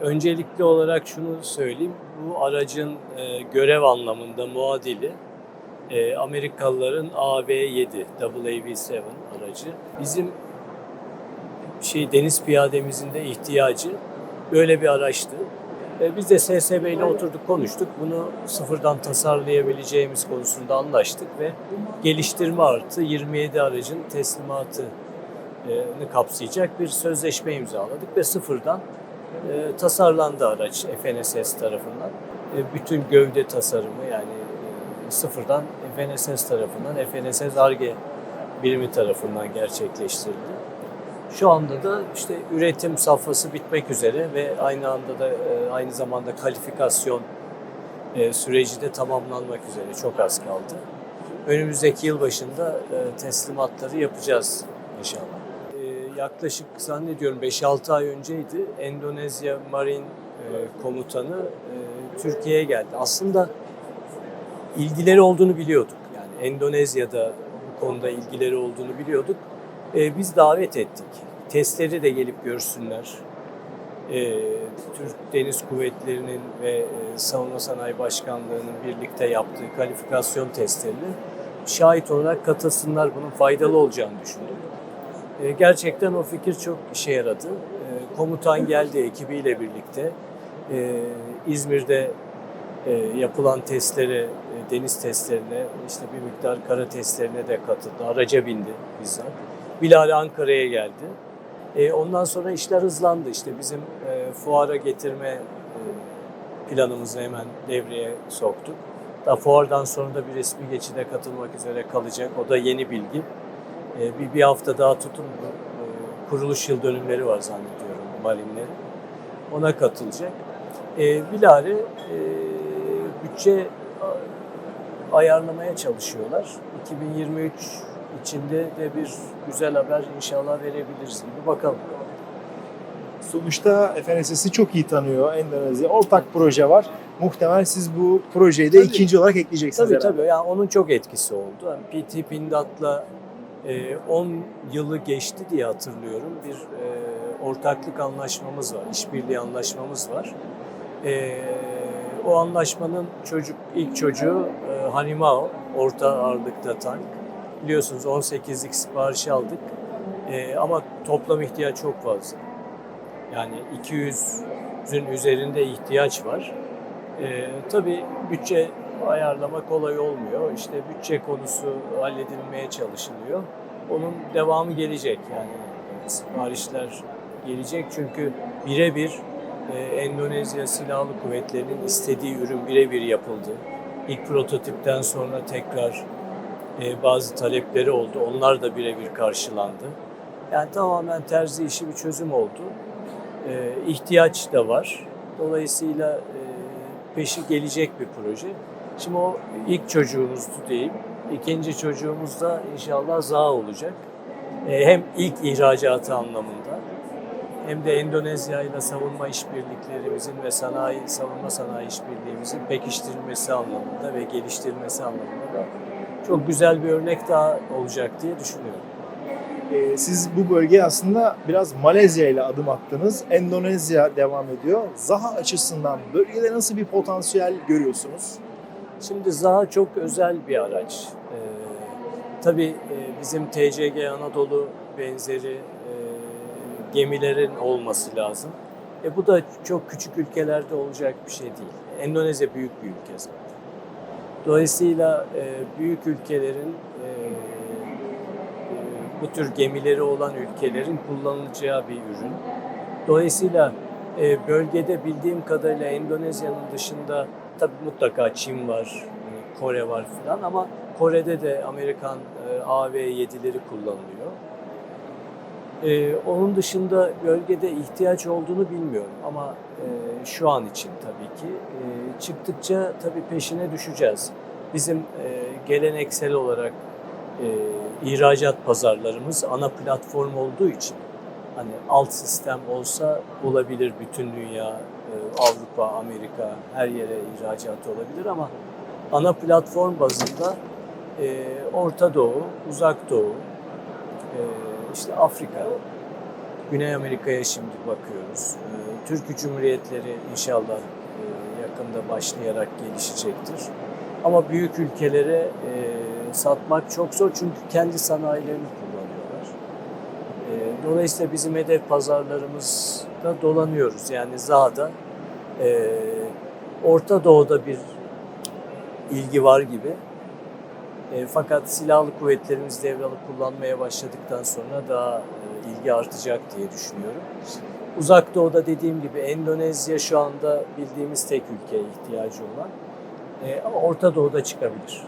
Öncelikli olarak şunu söyleyeyim. Bu aracın e, görev anlamında muadili e, Amerikalıların AV7, AAV7 aracı. Bizim şey deniz piyademizin de ihtiyacı böyle bir araçtı. E, biz de SSB ile oturduk konuştuk. Bunu sıfırdan tasarlayabileceğimiz konusunda anlaştık ve geliştirme artı 27 aracın teslimatı kapsayacak bir sözleşme imzaladık ve sıfırdan e, tasarlandı araç FNSS tarafından. E, bütün gövde tasarımı yani e, sıfırdan FNSS tarafından, FNSS ARGE birimi tarafından gerçekleştirildi. Şu anda da işte üretim safhası bitmek üzere ve aynı anda da e, aynı zamanda kalifikasyon e, süreci de tamamlanmak üzere çok az kaldı. Önümüzdeki yıl başında e, teslimatları yapacağız inşallah. Yaklaşık zannediyorum 5-6 ay önceydi Endonezya Marine e, Komutanı e, Türkiye'ye geldi. Aslında ilgileri olduğunu biliyorduk. Yani Endonezya'da bu konuda ilgileri olduğunu biliyorduk. E, biz davet ettik. Testleri de gelip görsünler. Türk Deniz Kuvvetleri'nin ve Savunma Sanayi Başkanlığı'nın birlikte yaptığı kalifikasyon testlerine şahit olarak katılsınlar. Bunun faydalı olacağını düşündük. E, gerçekten o fikir çok işe yaradı. E, komutan geldi ekibiyle birlikte. E, İzmir'de e, yapılan testlere, e, deniz testlerine, işte bir miktar kara testlerine de katıldı. Araca bindi bizzat. Bilal Ankara'ya geldi. E, ondan sonra işler hızlandı. İşte bizim e, fuara getirme planımızı hemen devreye soktuk. Daha fuardan sonra da bir resmi geçide katılmak üzere kalacak. O da yeni bilgi. E, bir, bir hafta daha tutun. E, kuruluş yıl dönümleri var zannediyorum Marinlerin. Ona katılacak. E, Bilal e, bütçe ayarlamaya çalışıyorlar. 2023 içinde de bir güzel haber inşallah verebiliriz gibi bakalım. Sonuçta FNSS'i çok iyi tanıyor Endonezya. Ortak proje var. Muhtemel siz bu projeyi de Tabii. ikinci olarak ekleyeceksiniz Tabii herhalde. tabii yani onun çok etkisi oldu. Yani PT Pindat'la 10 yılı geçti diye hatırlıyorum. Bir e, ortaklık anlaşmamız var, işbirliği anlaşmamız var. E, o anlaşmanın çocuk ilk çocuğu e, Hanimao, orta ağırlıkta tank. Biliyorsunuz 18'lik siparişi aldık. E, ama toplam ihtiyaç çok fazla. Yani 200'ün üzerinde ihtiyaç var. Ee, tabii bütçe ayarlama kolay olmuyor. İşte bütçe konusu halledilmeye çalışılıyor. Onun devamı gelecek yani siparişler gelecek çünkü birebir e, Endonezya Silahlı Kuvvetleri'nin istediği ürün birebir yapıldı. İlk prototipten sonra tekrar e, bazı talepleri oldu. Onlar da birebir karşılandı. Yani tamamen terzi işi bir çözüm oldu. E, ihtiyaç da var. Dolayısıyla e, peşi gelecek bir proje. Şimdi o ilk çocuğumuzdu diyeyim. İkinci çocuğumuz da inşallah ZA olacak. E, hem ilk ihracatı anlamında hem de Endonezya ile savunma işbirliklerimizin ve sanayi savunma sanayi işbirliğimizin pekiştirilmesi anlamında ve geliştirilmesi anlamında da çok güzel bir örnek daha olacak diye düşünüyorum. Ee, siz bu bölgeye aslında biraz Malezya ile adım attınız. Endonezya devam ediyor. Zaha açısından bölgede nasıl bir potansiyel görüyorsunuz? Şimdi Zaha çok özel bir araç. Ee, tabii e, bizim TCG Anadolu benzeri e, gemilerin olması lazım. E, bu da çok küçük ülkelerde olacak bir şey değil. Endonezya büyük bir ülke zaten. Dolayısıyla e, büyük ülkelerin e, e, bu tür gemileri olan ülkelerin kullanılacağı bir ürün. Dolayısıyla e, bölgede bildiğim kadarıyla Endonezya'nın dışında tabii mutlaka Çin var, hani Kore var falan ama Kore'de de Amerikan e, AV-7'leri kullanılıyor. E, onun dışında bölgede ihtiyaç olduğunu bilmiyorum ama e, şu an için tabii ki çıktıkça tabii peşine düşeceğiz. Bizim geleneksel olarak ihracat pazarlarımız ana platform olduğu için hani alt sistem olsa olabilir bütün dünya, Avrupa, Amerika her yere ihracat olabilir ama ana platform bazında e, Orta Doğu, Uzak Doğu, e, işte Afrika Güney Amerika'ya şimdi bakıyoruz. E, Türk Cumhuriyetleri inşallah e, yakında başlayarak gelişecektir. Ama büyük ülkelere e, satmak çok zor çünkü kendi sanayilerini dolayısıyla bizim hedef pazarlarımızda dolanıyoruz. Yani Zaha'da e, Orta Doğu'da bir ilgi var gibi. E, fakat silahlı kuvvetlerimiz devralı kullanmaya başladıktan sonra daha e, ilgi artacak diye düşünüyorum. Uzak Doğu'da dediğim gibi Endonezya şu anda bildiğimiz tek ülkeye ihtiyacı olan. E, Orta Doğu'da çıkabilir.